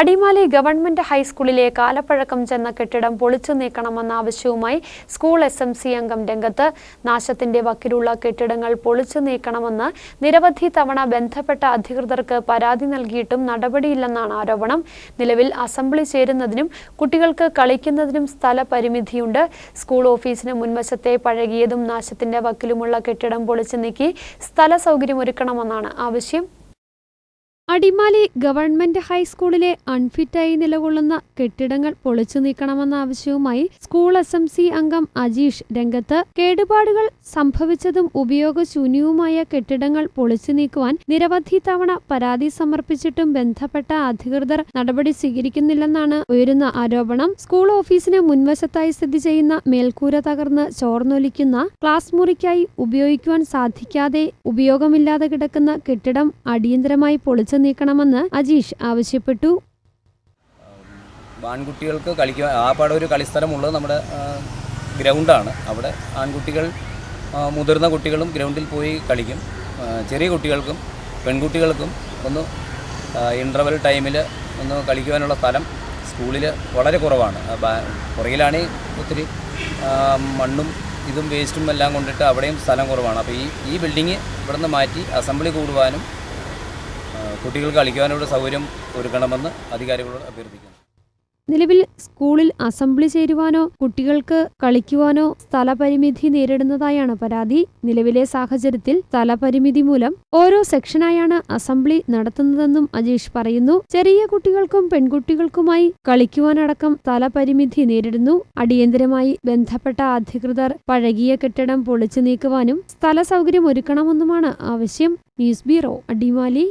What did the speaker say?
Adimali government ഹൈസ്കൂളിലെ കാലപ്പഴക്കം ചെന്ന കെട്ടിടം പൊളിച്ചു നീക്കണമെന്ന ആവശ്യവുമായി സ്കൂൾ എസ് എം സി അംഗം രംഗത്ത് നാശത്തിന്റെ വക്കിലുള്ള കെട്ടിടങ്ങൾ പൊളിച്ചു നീക്കണമെന്ന് നിരവധി തവണ ബന്ധപ്പെട്ട അധികൃതർക്ക് പരാതി നൽകിയിട്ടും നടപടിയില്ലെന്നാണ് ആരോപണം. നിലവിൽ അസംബ്ലി ചേരുന്നതിനും കുട്ടികൾക്ക് കളിക്കുന്നതിനും സ്ഥല പരിമിതിയുണ്ട്. സ്കൂൾ ഓഫീസിന് മുൻവശത്തെ പഴകിയതും നാശത്തിന്റെ വക്കിലുമുള്ള കെട്ടിടം പൊളിച്ചു നീക്കി സ്ഥല സൗകര്യമൊരുക്കണമെന്നാണ് ആവശ്യം. അടിമാലി ഗവൺമെന്റ് ഹൈസ്കൂളിലെ അൺഫിറ്റായി നിലകൊള്ളുന്ന കെട്ടിടങ്ങൾ പൊളിച്ചു നീക്കണമെന്ന ആവശ്യവുമായി സ്കൂൾ എസ് എം സി അംഗം അജീഷ് രംഗത്ത് കേടുപാടുകൾ സംഭവിച്ചതും ഉപയോഗശൂന്യവുമായ കെട്ടിടങ്ങൾ പൊളിച്ചു നീക്കുവാൻ നിരവധി തവണ പരാതി സമർപ്പിച്ചിട്ടും ബന്ധപ്പെട്ട അധികൃതർ നടപടി സ്വീകരിക്കുന്നില്ലെന്നാണ് ഉയരുന്ന ആരോപണം. സ്കൂൾ ഓഫീസിന് മുൻവശത്തായി സ്ഥിതി ചെയ്യുന്ന മേൽക്കൂര തകർന്ന് ചോർന്നൊലിക്കുന്ന ക്ലാസ് മുറിക്കായി ഉപയോഗിക്കുവാൻ സാധിക്കാതെ ഉപയോഗമില്ലാതെ കിടക്കുന്ന കെട്ടിടം അടിയന്തരമായി പൊളിച്ചു നീക്കണമെന്ന് അജീഷ് ആവശ്യപ്പെട്ടു. ആൺകുട്ടികൾക്ക് കളിക്കുക ആ പാടെ ഒരു കളിസ്ഥലമുള്ളത് നമ്മുടെ ഗ്രൗണ്ടാണ്. അവിടെ ആൺകുട്ടികൾ മുതിർന്ന കുട്ടികളും ഗ്രൗണ്ടിൽ പോയി കളിക്കും. ചെറിയ കുട്ടികൾക്കും പെൺകുട്ടികൾക്കും ഒന്ന് ഇന്റർവൽ ടൈമിൽ ഒന്ന് കളിക്കുവാനുള്ള സ്ഥലം സ്കൂളിൽ വളരെ കുറവാണ്. പുറകിലാണ് ഒത്തിരി മണ്ണും ഇതും വേസ്റ്റും എല്ലാം കൊണ്ടിട്ട് അവിടെയും സ്ഥലം കുറവാണ്. അപ്പോൾ ഈ ഈ ബിൽഡിങ് ഇവിടുന്ന് മാറ്റി അസംബ്ലി കൂടുവാനും ആ, കുട്ടികൾക്ക് കളിക്കുവാനുള്ള സൗകര്യം ഒരുക്കണമെന്ന് അധികാരികളോട് അഭ്യർത്ഥിക്കുന്നു. നിലവിൽ സ്കൂളിൽ അസംബ്ലി ചേരുവാനോ കുട്ടികൾക്ക് കളിക്കുവാനോ സ്ഥലപരിമിതി നേരിടുന്നതായാണ് പരാതി. നിലവിലെ സാഹചര്യത്തിൽ സ്ഥലപരിമിതി മൂലം ഓരോ സെക്ഷനായാണ് അസംബ്ലി നടത്തുന്നതെന്നും അജീഷ് പറയുന്നു. ചെറിയ കുട്ടികൾക്കും പെൺകുട്ടികൾക്കുമായി കളിക്കുവാനടക്കം സ്ഥലപരിമിതി നേരിടുന്നു. അടിയന്തരമായി ബന്ധപ്പെട്ട അധികൃതർ പഴകിയ കെട്ടിടം പൊളിച്ചു നീക്കുവാനും സ്ഥല സൗകര്യം ഒരുക്കണമെന്നുമാണ് ആവശ്യം. News bureau Adimali.